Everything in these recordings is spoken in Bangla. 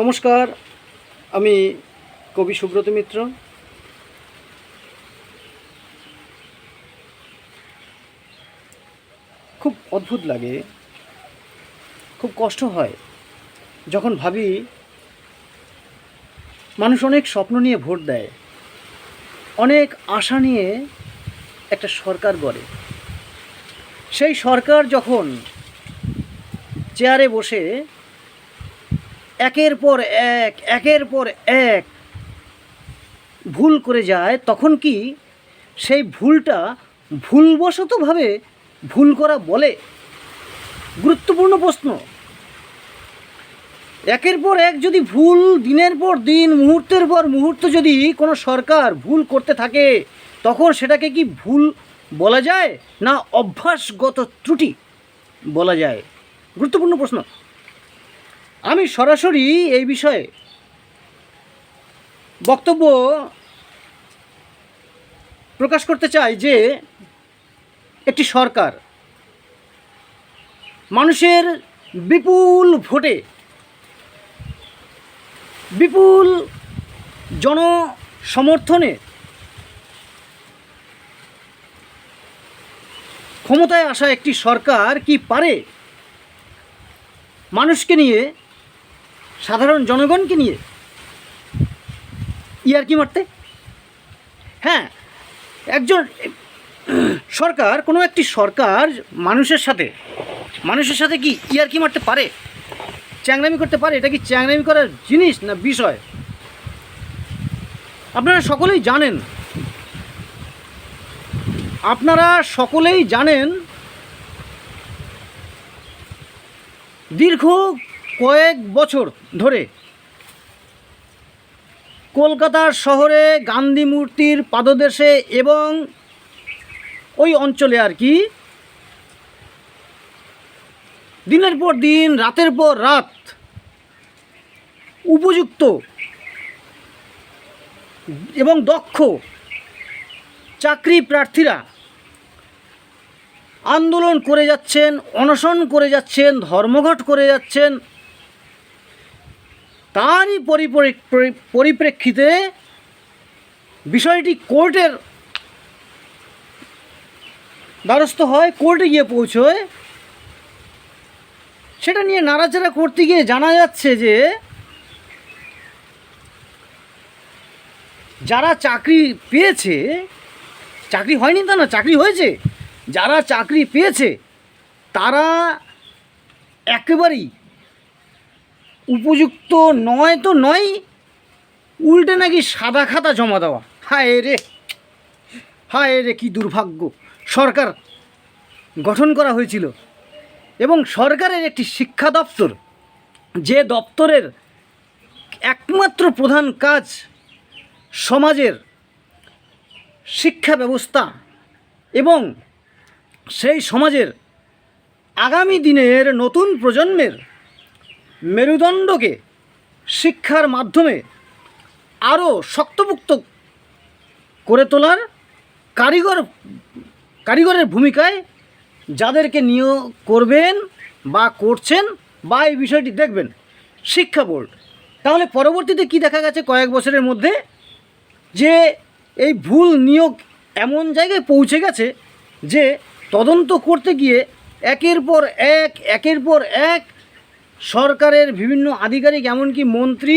নমস্কার, আমি কবি সুব্রত মিত্র। খুব অদ্ভুত লাগে, খুব কষ্ট হয় যখন ভাবি মানুষ অনেক স্বপ্ন নিয়ে ভোট দেয়, অনেক আশা নিয়ে একটা সরকার গড়ে। সেই সরকার যখন চেয়ারে বসে একের পর এক, একের পর এক ভুল করে যায়, তখন কি সেই ভুলটা ভুলবশতভাবে ভুল করা বলে? গুরুত্বপূর্ণ প্রশ্ন। একের পর এক যদি ভুল, দিনের পর দিন, মুহূর্তের পর মুহূর্ত যদি কোনো সরকার ভুল করতে থাকে, তখন সেটাকে কি ভুল বলা যায় না অভ্যাসগত ত্রুটি বলা যায়? গুরুত্বপূর্ণ প্রশ্ন। আমি সরাসরি এই বিষয়ে বক্তব্য প্রকাশ করতে চাই যে একটি সরকার মানুষের বিপুল ভোটে বিপুল জনসমর্থনে ক্ষমতায় আসা একটি সরকার কি পারে? মানুষকে নিয়ে সাধারণ জনগণকে নিয়ে। ইয়ারকি মারতে? হ্যাঁ একজন সরকার, কোনো একটি সরকার মানুষের সাথে মানুষের সাথে কি ইয়ারকি মারতে পারে? চ্যাংরামি করতে পারে? এটা কি চ্যাংরামি করার জিনিস না বিষয়? আপনারা সকলেই জানেন। আপনারা সকলেই জানেন দীর্ঘ কয়েক বছর ধরে কলকাতার শহরে গান্ধী মূর্তির পাদদেশে এবং ওই অঞ্চলে আর কি দিনের পর দিন, রাতের পর রাত উপযুক্ত এবং দক্ষ চাকরি প্রার্থীরা আন্দোলন করে যাচ্ছেন, অনশন করে যাচ্ছেন, ধর্মঘট করে যাচ্ছেন তারই পরিপরি- পরিপ্রেক্ষিতে বিষয়টি কোর্টের দ্বারস্থ হয়, কোর্টে গিয়ে পৌঁছয়। সেটা নিয়ে নাড়াচাড়া করতে গিয়ে জানা যাচ্ছে যে, যারা চাকরি পেয়েছে, চাকরি হয়নি তা না, চাকরি হয়েছে। যারা চাকরি পেয়েছে, তারা একেবারেই উপযুক্ত নয় তো নয় উল্টে নাকি সাদা খাতা জমা দেওয়া। হায় রে হায় রে কি দুর্ভাগ্য। সরকার গঠন করা হয়েছিল এবং সরকারের একটি শিক্ষা দপ্তর, যে দপ্তরের একমাত্র প্রধান কাজ সমাজের শিক্ষা ব্যবস্থা এবং সেই সমাজের আগামী দিনের নতুন প্রজন্মের মেরুদণ্ডকে শিক্ষার মাধ্যমে আরও শক্তপুক্ত করে তোলার কারিগর, কারিগরের ভূমিকায় যাদেরকে নিয়োগ করবেন বা করছেন বা এই বিষয়টি দেখবেন, শিক্ষা বোর্ড। তাহলে পরবর্তীতে কি দেখা গেছে কয়েক বছরের মধ্যে? যে এই ভুল নিয়োগ এমন জায়গায় পৌঁছে গেছে যে তদন্ত করতে গিয়ে একের পর এক, একের পর এক সরকারের বিভিন্ন আধিকারিক, এমনকি মন্ত্রী,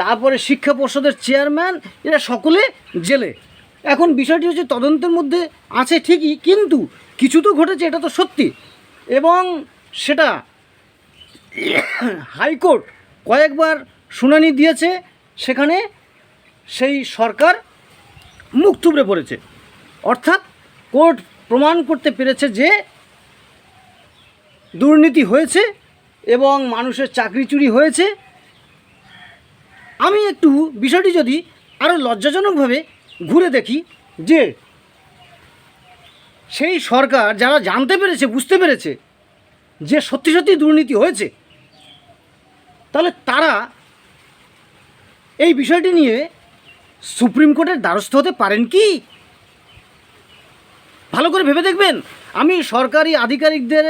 তারপরে শিক্ষা পর্ষদের চেয়ারম্যান, এরা সকলে জেলে। এখন বিষয়টি হচ্ছে তদন্তের মধ্যে আছে ঠিকই, কিন্তু কিছু তো ঘটেছে, এটা তো সত্যি। এবং সেটা হাইকোর্ট কয়েকবার শুনানি দিয়েছে, সেখানে সেই সরকার মুখ থুবড়ে পড়েছে। অর্থাৎ কোর্ট প্রমাণ করতে পেরেছে যে দুর্নীতি হয়েছে এবং মানুষের চাকরি চুরি হয়েছে। আমি একটু বিষয়টি যদি আরও লজ্জাজনকভাবে ঘুরে দেখি যে সেই সরকার যারা জানতে পেরেছে, বুঝতে পেরেছে যে সত্যি সত্যি দুর্নীতি হয়েছে, তাহলে তারা এই বিষয়টি নিয়ে সুপ্রিম কোর্টের দ্বারস্থ হতে পারেন কি? ভালো করে ভেবে দেখবেন। আমি সরকারি আধিকারিকদের,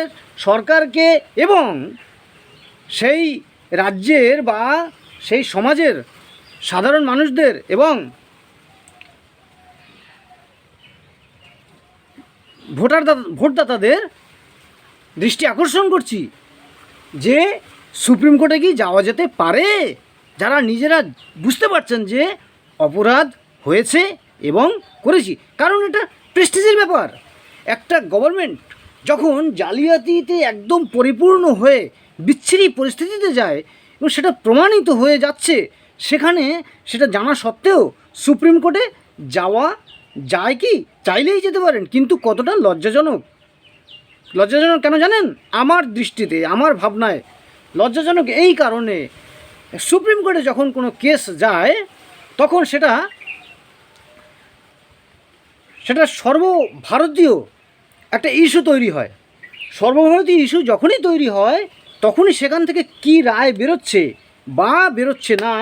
সরকারকে এবং সেই রাজ্যের বা সেই সমাজের সাধারণ মানুষদের এবং ভোটার ভোটদাতাদের দৃষ্টি আকর্ষণ করছি যে সুপ্রিম কোর্টে কি যাওয়া যেতে পারে? যারা নিজেরা বুঝতে পারছেন যে অপরাধ হয়েছে এবং করেছি। কারণ এটা প্রেস্টিজের ব্যাপার। একটা গভর্নমেন্ট যখন জালিয়াতিতে একদম পরিপূর্ণ হয়ে বিচ্ছিরি পরিস্থিতিতে যায় এবং সেটা প্রমাণিত হয়ে যাচ্ছে। সেখানে সেটা জানা সত্ত্বেও সুপ্রিম কোর্টে যাওয়া যায় কি? চাইলেই যেতে পারেন, কিন্তু কতটা লজ্জাজনক? লজ্জাজনক কেন জানেন? আমার দৃষ্টিতে, আমার ভাবনায় লজ্জাজনক এই কারণে। সুপ্রিম কোর্টে যখন কোনো কেস যায়, তখন সেটা সেটা সর্বভারতীয় একটা ইস্যু তৈরি হয়। সর্বভারতীয় ইস্যু যখনই তৈরি হয় তখনই সেখান থেকে কি রায় বেরোচ্ছে বা বেরোচ্ছে না,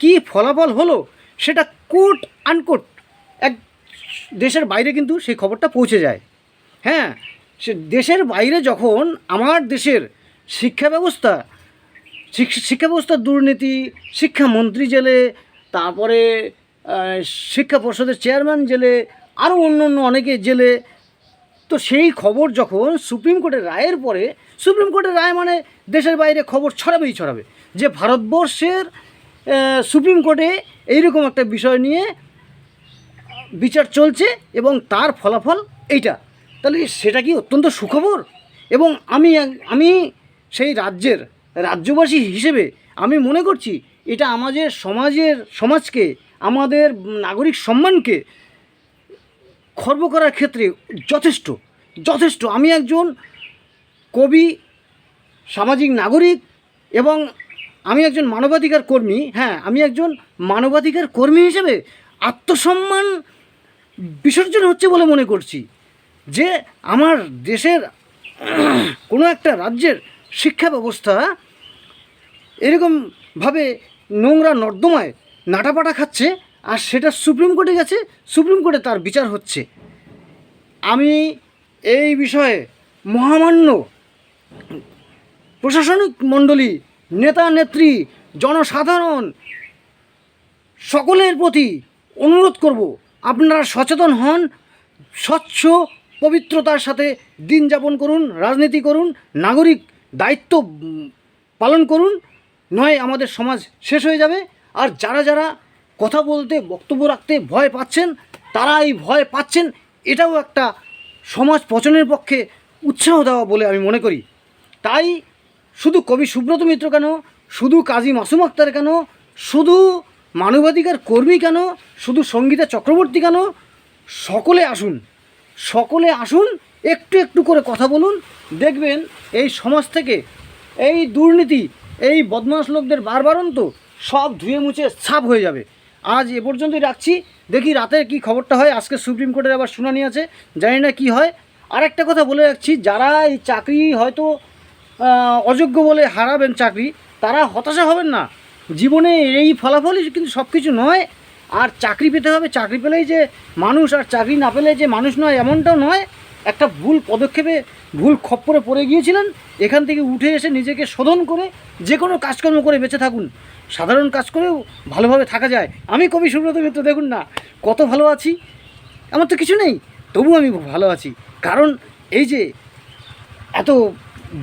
কি ফলাফল হলো, সেটা কোর্ট আনকোট, এক দেশের বাইরে কিন্তু সেই খবরটা পৌঁছে যায়। হ্যাঁ সে দেশের বাইরে যখন আমার দেশের শিক্ষা ব্যবস্থা, শিক্ষা ব্যবস্থার দুর্নীতি শিক্ষামন্ত্রী জেলে, তারপরে শিক্ষা পর্ষদের চেয়ারম্যান জেলে, আরও অন্য অন্য অনেকে জেলে তো সেই খবর যখন সুপ্রিম কোর্টের রায়ের পরে, সুপ্রিম কোর্টের রায় মানে দেশের বাইরে খবর ছড়াবেই ছড়াবে, যে ভারতবর্ষের সুপ্রিম কোর্টে এইরকম একটা বিষয় নিয়ে বিচার চলছে এবং তার ফলাফল এইটা। তাহলে সেটা কি অত্যন্ত সুখবর? এবং আমি আমি সেই রাজ্যের রাজ্যবাসী হিসেবে আমি মনে করছি, এটা আমাদের সমাজের, সমাজকে, আমাদের নাগরিক সম্মানকে খর্ব করার ক্ষেত্রে যথেষ্ট যথেষ্ট। আমি একজন কবি, সামাজিক নাগরিক এবং আমি একজন মানবাধিকার কর্মী হ্যাঁ আমি একজন মানবাধিকার কর্মী হিসেবে আত্মসম্মান বিসর্জন হচ্ছে বলে মনে করছি যে আমার দেশের কোনো একটা রাজ্যের শিক্ষা ব্যবস্থা এরকমভাবে নোংরা নর্দমায় নাটাপাটা খাচ্ছে আর সেটা সুপ্রিম কোর্টে গেছে, সুপ্রিম কোর্টে তার বিচার হচ্ছে। আমি এই বিষয়ে মহামান্য প্রশাসনিক মণ্ডলী, নেতা, নেত্রী, জনসাধারণ সকলের প্রতি অনুরোধ করব, আপনারা সচেতন হন, স্বচ্ছ পবিত্রতার সাথে দিন যাপন করুন, রাজনীতি করুন, নাগরিক দায়িত্ব পালন করুন, নয় আমাদের সমাজ শেষ হয়ে যাবে। আর যারা যারা কথা বলতে, বক্তব্য রাখতে ভয় পাচ্ছেন তারা এই ভয় পাচ্ছেন, এটাও একটা সমাজ পচনের পক্ষে উৎসাহ দেওয়া বলে আমি মনে করি। তাই শুধু কবি সুব্রত মিত্র কেন, শুধু কাজী মাসুম আক্তার কেন, শুধু মানবাধিকার কর্মী কেন, শুধু সঙ্গীতা চক্রবর্তী কেন, সকলে আসুন সকলে আসুন, একটু একটু করে কথা বলুন, দেখবেন এই সমাজ থেকে এই দুর্নীতি, এই বদমাস লোকদের বারবারন্ত সব ধুয়ে মুছে ছাপ হয়ে যাবে। আজ এ পর্যন্তই রাখছি। দেখি রাতের কি খবরটা হয়। আজকে সুপ্রিম কোর্টের আবার শুনানি আছে। জানি না কি হয়। আর একটা কথা বলে রাখছি, যারা এই চাকরি হয়তো অযোগ্য বলে হারাবেন চাকরি, তারা হতাশা হবেন না। জীবনে এই ফলাফলই কিন্তু সব কিছু নয়। আর চাকরি পেতে হবে। চাকরি পেলেই যে মানুষ, আর চাকরি না পেলে যে মানুষ নয়, এমনটাও নয়। একটা ভুল পদক্ষেপে ভুল খপ্পরে পড়ে গিয়েছিলেন, এখান থেকে উঠে এসে নিজেকে শোধন করে যে কোনো কাজকর্ম করে বেঁচে থাকুন। সাধারণ কাজ করেও ভালোভাবে থাকা যায়। আমি কবি সুব্রত মিত্র, দেখুন না, কত ভালো আছি আমার তো কিছু নেই, তবু আমি ভালো আছি। কারণ এই যে এত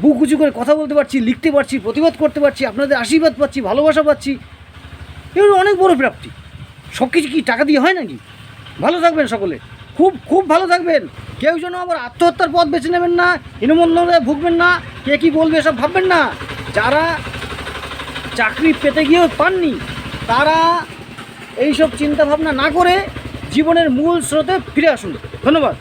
বুক উঁচু করে কথা বলতে পারছি, লিখতে পারছি, প্রতিবাদ করতে পারছি, আপনাদের আশীর্বাদ পাচ্ছি, ভালোবাসা পাচ্ছি, এগুলো অনেক বড় প্রাপ্তি। সব কিছু কি টাকা দিয়ে হয় নাকি? ভালো থাকবেন সকলে। খুব খুব ভালো থাকবেন। কেউ যেন আবার আত্মহত্যার পথ বেছে নেবেন না হীনমন্যে ভুগবেন না, কে কী বলবে এসব ভাববেন না। যারা চাকরি পেতে গিয়েও পাননি, তারা এইসব চিন্তাভাবনা না করে জীবনের মূল স্রোতে ফিরে আসুন। ধন্যবাদ।